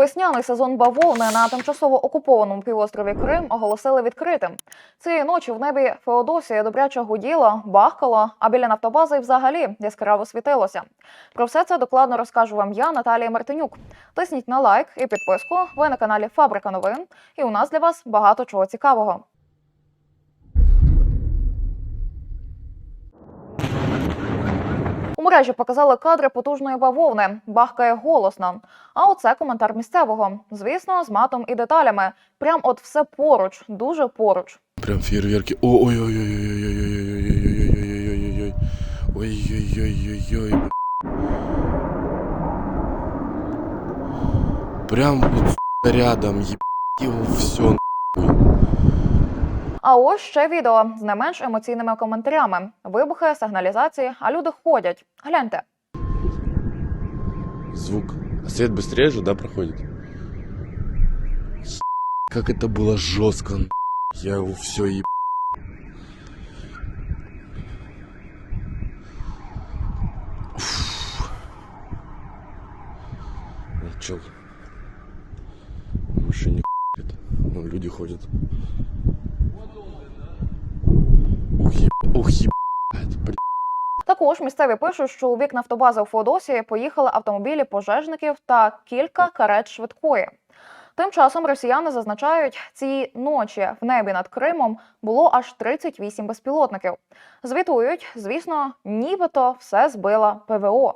Весняний сезон бавовни на тимчасово окупованому півострові Крим оголосили відкритим. Цієї ночі в небі Феодосія добряче гуділа, бахкала, а біля нафтобази взагалі яскраво світилося. Про все це докладно розкажу вам я, Наталія Мартинюк. Тисніть на лайк і підписку. Ви на каналі Фабрика новин. І у нас для вас багато чого цікавого. У мережі показали кадри потужної бавовни. Бахкає голосно. А оце коментар місцевого. Звісно, з матом і деталями. Прям от все поруч, дуже поруч. Прям фейерверки. Ой-ой-ой-ой-ой-ой-ой-ой-ой-ой-ой-ой-ой-ой. Ой-ой-ой-ой-ой. Прям вот с***, рядом, еб его все А ось ще відео з не менш емоційними коментарями. Вибухи, сигналізації, а люди ходять. Гляньте. Звук. А свет быстрее же, да, проходит? С***, Как это было жестко. н***. Я его все еб... Уф. Ну, чел. В машине это. Ну, люди ходят. Також місцеві пишуть, що у бік нафтобази у Феодосії поїхали автомобілі пожежників та кілька карет швидкої. Тим часом росіяни зазначають, цієї ночі в небі над Кримом було аж 38 безпілотників. Звітують, звісно, нібито все збила ПВО.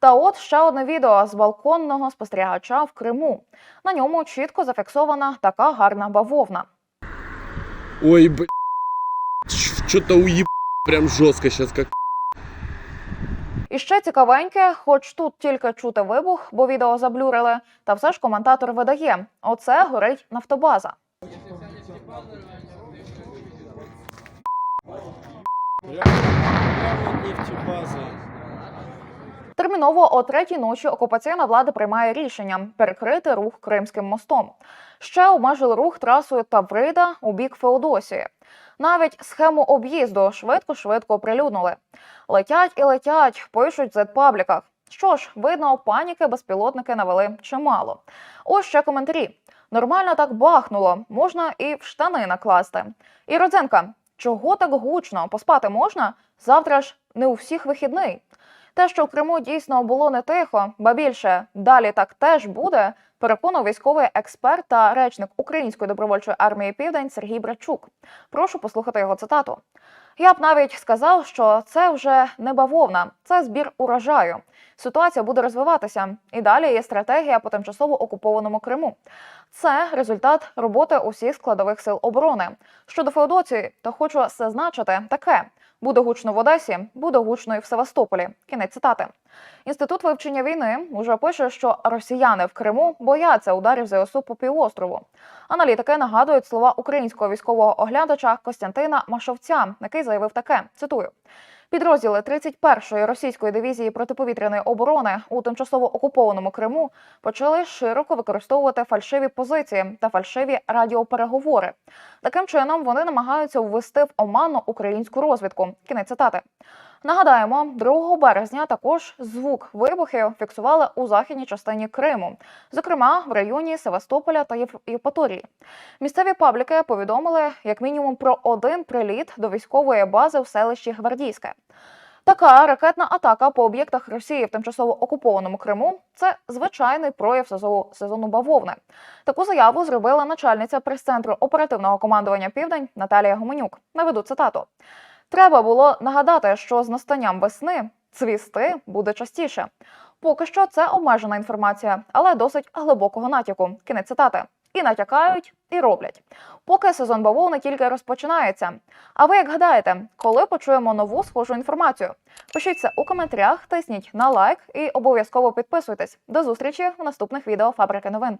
Та от ще одне відео з балконного спостерігача в Криму. На ньому чітко зафіксована така гарна бавовна. Ой, блядь. Что-то уеб... Прям жестко сейчас как... І ще цікавеньке, хоч тут тільки чути вибух, бо відео заблюрили, та все ж коментатор видає: оце горить нафтобаза. нефтебаза. Терміново о третій ночі окупаційна влада приймає рішення перекрити рух Кримським мостом. Ще обмежили рух трасою Таврида у бік Феодосії. Навіть схему об'їзду швидко-швидко оприлюднили. Летять і летять, пишуть в зетпабліках. Що ж, видно, паніки безпілотники навели чимало. Ось ще коментарі. Нормально так бахнуло, можна і в штани накласти. І родзинка, чого так гучно? Поспати можна? Завтра ж не у всіх вихідний. Те, що в Криму дійсно було не тихо, ба більше далі так теж буде, переконав військовий експерт та речник Української добровольчої армії Південь Сергій Брачук. Прошу послухати його цитату. Я б навіть сказав, що це вже не бавовна, це збір урожаю. Ситуація буде розвиватися, і далі є стратегія по тимчасово окупованому Криму. Це результат роботи усіх складових сил оборони. Щодо Феодоції, то хочу зазначити таке: буде гучно в Одесі, буде гучно і в Севастополі. Кінець цитати. Інститут вивчення війни уже пише, що росіяни в Криму бояться ударів ЗСУ по півострову. Аналітики нагадують слова українського військового оглядача Костянтина Машовця, який заявив таке: цитую. Підрозділи 31-ї російської дивізії протиповітряної оборони у тимчасово окупованому Криму почали широко використовувати фальшиві позиції та фальшиві радіопереговори. Таким чином вони намагаються ввести в оману українську розвідку. Кінець цитати. Нагадаємо, 2 березня також звук вибухів фіксували у західній частині Криму, зокрема в районі Севастополя та Євпаторії. Місцеві пабліки повідомили як мінімум про один приліт до військової бази в селищі Гвардійське. Така ракетна атака по об'єктах Росії в тимчасово окупованому Криму це звичайний прояв сезону, сезону бавовни. Таку заяву зробила начальниця прес-центру оперативного командування Південь Наталія Гуменюк. Наведу цитату. Треба було нагадати, що з настанням весни цвісти буде частіше. Поки що це обмежена інформація, але досить глибокого натяку. Кінець цитати. І натякають, і роблять. Поки сезон бавовни тільки розпочинається. А ви як гадаєте, коли почуємо нову схожу інформацію? Пишіть це у коментарях, тисніть на лайк і обов'язково підписуйтесь. До зустрічі в наступних відео Фабрики новин.